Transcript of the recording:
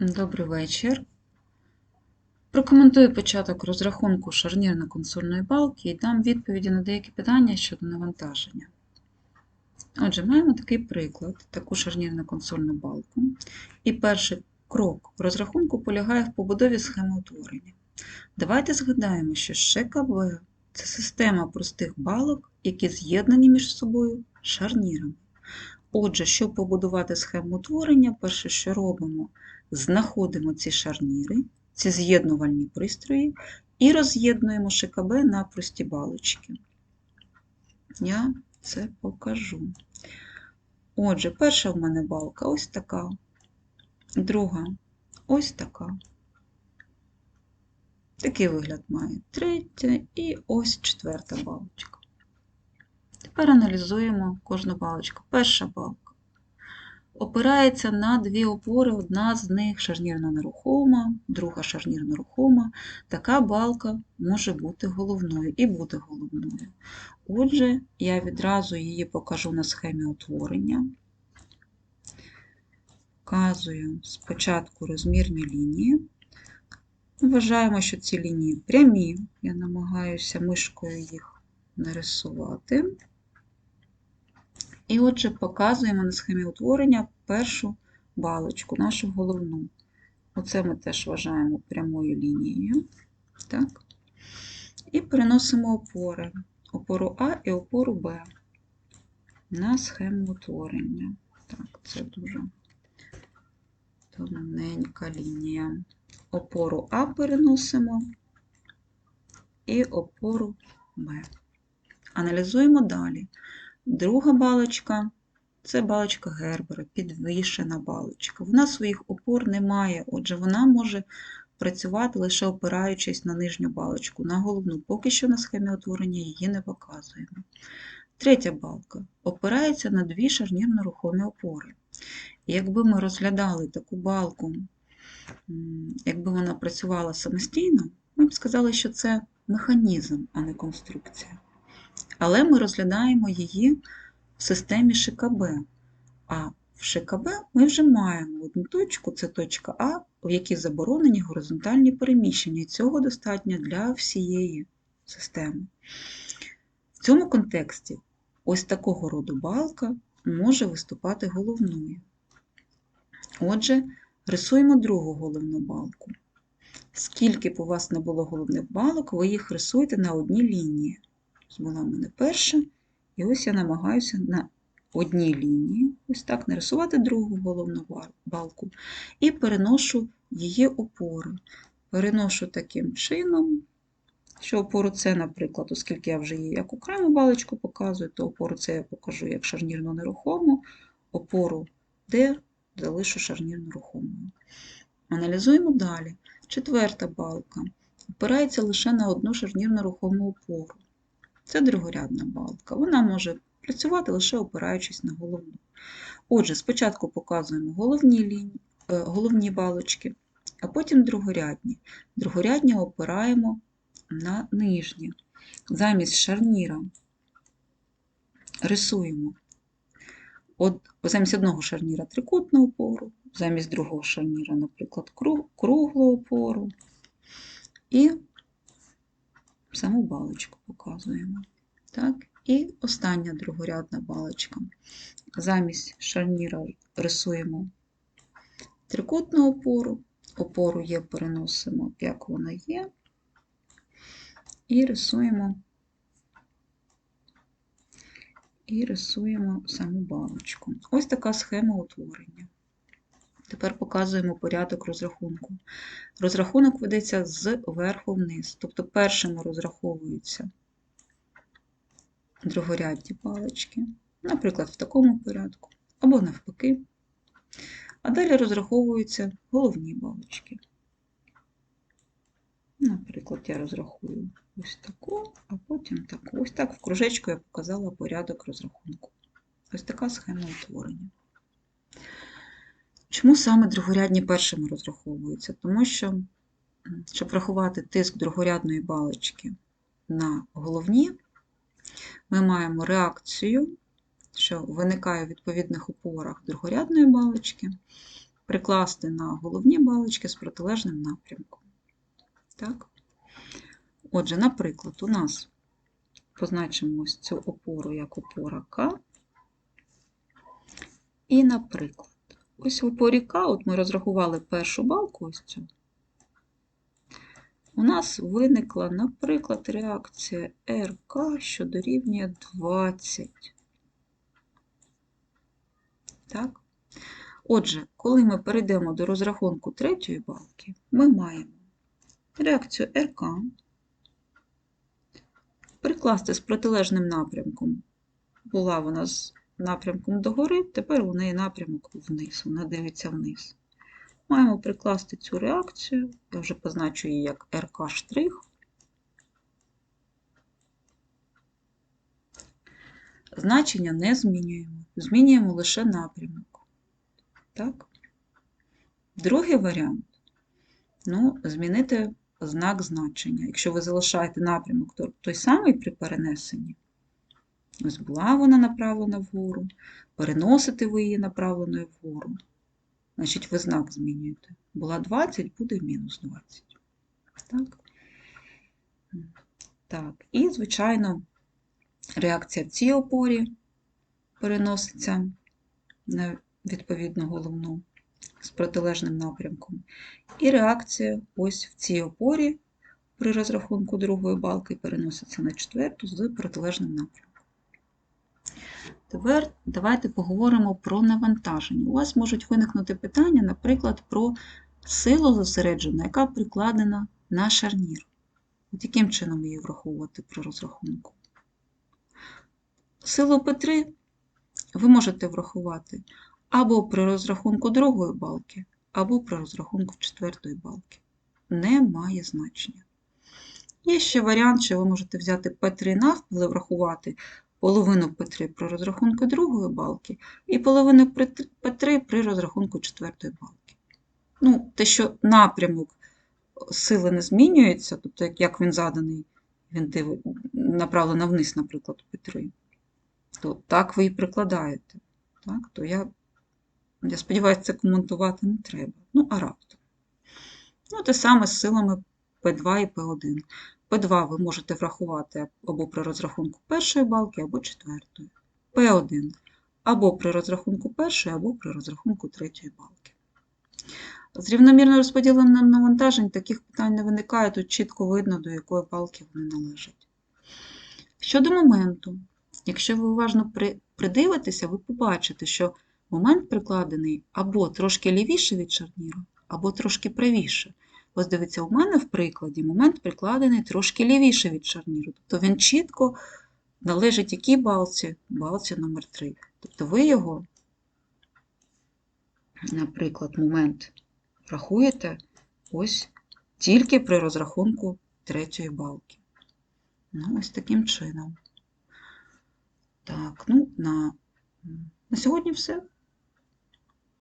Добрий вечір. Прокоментую початок розрахунку шарнірно-консольної балки і дам відповіді на деякі питання щодо навантаження. Отже, маємо такий приклад, таку шарнірно-консольну балку. І перший крок розрахунку полягає в побудові схеми утворення. Давайте згадаємо, що ШКБ – це система простих балок, які з'єднані між собою шарнірами. Отже, щоб побудувати схему утворення, перше, що робимо, знаходимо ці шарніри, ці з'єднувальні пристрої і роз'єднуємо ШКБ на прості балочки. Я це покажу. Отже, перша в мене балка ось така, друга ось така. Такий вигляд має третя і ось четверта балочка. Тепер аналізуємо кожну балочку. Перша балка опирається на дві опори, одна з них шарнірно нерухома, друга шарнірно рухома. Така балка може бути головною і буде головною. Отже, я відразу її покажу на схемі утворення. Вказую спочатку розмірні лінії. Вважаємо, що ці лінії прямі. Я намагаюся мишкою їх нарисувати. І отже, показуємо на схемі утворення першу балочку, нашу головну. Оце ми теж вважаємо прямою лінією. Так. І переносимо опори. Опору А і опору Б на схему утворення. Так, це дуже тоненька лінія. Опору А переносимо і опору Б. Аналізуємо далі. Друга балочка це балочка Гербера, підвішена балочка. Вона своїх опор не має, отже, вона може працювати лише опираючись на нижню балочку, на головну. Поки що на схемі утворення її не показуємо. Третя балка опирається на дві шарнірно-рухомі опори. І якби ми розглядали таку балку, якби вона працювала самостійно, ми б сказали, що це механізм, а не конструкція. Але ми розглядаємо її в системі ШКБ. А в ШКБ ми вже маємо одну точку, це точка А, в якій заборонені горизонтальні переміщення, і цього достатньо для всієї системи. В цьому контексті ось такого роду балка може виступати головною. Отже, рисуємо другу головну балку. Скільки б у вас не було головних балок, ви їх рисуєте на одній лінії. Була в мене перша, і ось я намагаюся на одній лінії, ось так, нарисувати другу головну балку і переношу її опори. Переношу таким чином, що опору С, наприклад, оскільки я вже її як окрему балочку показую, то опору С я покажу як шарнірно нерухому, опору Д залишу шарнірно рухомою. Аналізуємо далі. Четверта балка опирається лише на одну шарнірно рухому опору. Це другорядна балка. Вона може працювати лише опираючись на головну. Отже, спочатку показуємо головні лінії, е, головні балочки, а потім другорядні. Другорядні опираємо на нижні. Замість шарніра рисуємо От, замість одного шарніра трикутну опору, замість другого шарніра, наприклад, круглу опору. І саму балочку показуємо. Так? І остання другорядна балочка. Замість шарніра рисуємо трикутну опору, опору є, переносимо, як вона є, і рисуємо і рисуємо саму балочку. Ось така схема утворення. Тепер показуємо порядок розрахунку. Розрахунок ведеться з верху вниз, тобто першими розраховуються другорядні палички, наприклад, в такому порядку, або навпаки. А далі розраховуються головні балочки. Наприклад, я розрахую ось таку, а потім таку. Ось так в кружечку я показала порядок розрахунку. Ось така схема утворення. Чому саме другорядні першими розраховуються? Тому що, щоб врахувати тиск другорядної балочки на головні, ми маємо реакцію, що виникає у відповідних опорах другорядної балочки, прикласти на головні балочки з протилежним напрямком. Так? Отже, наприклад, у нас позначимо ось цю опору як опора К. І, наприклад, ось в опорі К, от ми розрахували першу балку ось цю. У нас виникла, наприклад, реакція РК, що дорівнює 20. Так? Отже, коли ми перейдемо до розрахунку третьої балки, ми маємо реакцію РК прикласти з протилежним напрямком. Була вона з напрямком догори, тепер у неї напрямок вниз, вона дивиться вниз. Маємо прикласти цю реакцію, я вже позначу її як РК. Значення не змінюємо, змінюємо лише напрямок. Так? Другий варіант ну, змінити знак значення. Якщо ви залишаєте напрямок той самий при перенесенні, ось була вона направлена вгору, переносите ви її направленою вгору, значить ви знак змінюєте. Була 20, буде мінус 20. Так? Так, і, звичайно, реакція в цій опорі переноситься на відповідну головну з протилежним напрямком. І реакція ось в цій опорі при розрахунку другої балки переноситься на четверту з протилежним напрямком. Тепер давайте поговоримо про навантаження. У вас можуть виникнути питання, наприклад, про силу зосереджену, яка прикладена на шарнір. От яким чином її враховувати при розрахунку? Силу П3 ви можете врахувати або при розрахунку другої балки, або при розрахунку четвертої балки. Не має значення. Є ще варіант, що ви можете взяти П3 навпіл і врахувати половину П3 при розрахунку другої балки і половину П3 при розрахунку четвертої балки. Ну, Те, що напрямок сили не змінюється, тобто, як він заданий, він направлено вниз, наприклад, П3, то так ви і прикладаєте. Так? То я я сподіваюся, це коментувати не треба. Ну, а раптом. Ну, те саме з силами P2 і P1. P2 ви можете врахувати або при розрахунку першої балки, або четвертої. P1 або при розрахунку першої, або при розрахунку третьої балки. З рівномірно розподіленням навантажень таких питань не виникає, тут чітко видно, до якої балки вони належать. Щодо моменту, якщо ви уважно придивитеся, ви побачите, що Момент прикладений або трошки лівіше від шарніру, або трошки правіше. Ось дивіться, у мене в прикладі момент прикладений трошки лівіше від шарніру. Тобто він чітко належить якій балці? Балці номер 3 Тобто ви його, наприклад, момент рахуєте ось тільки при розрахунку третьої балки. Ну, ось таким чином. Так, ну, на, на сьогодні все.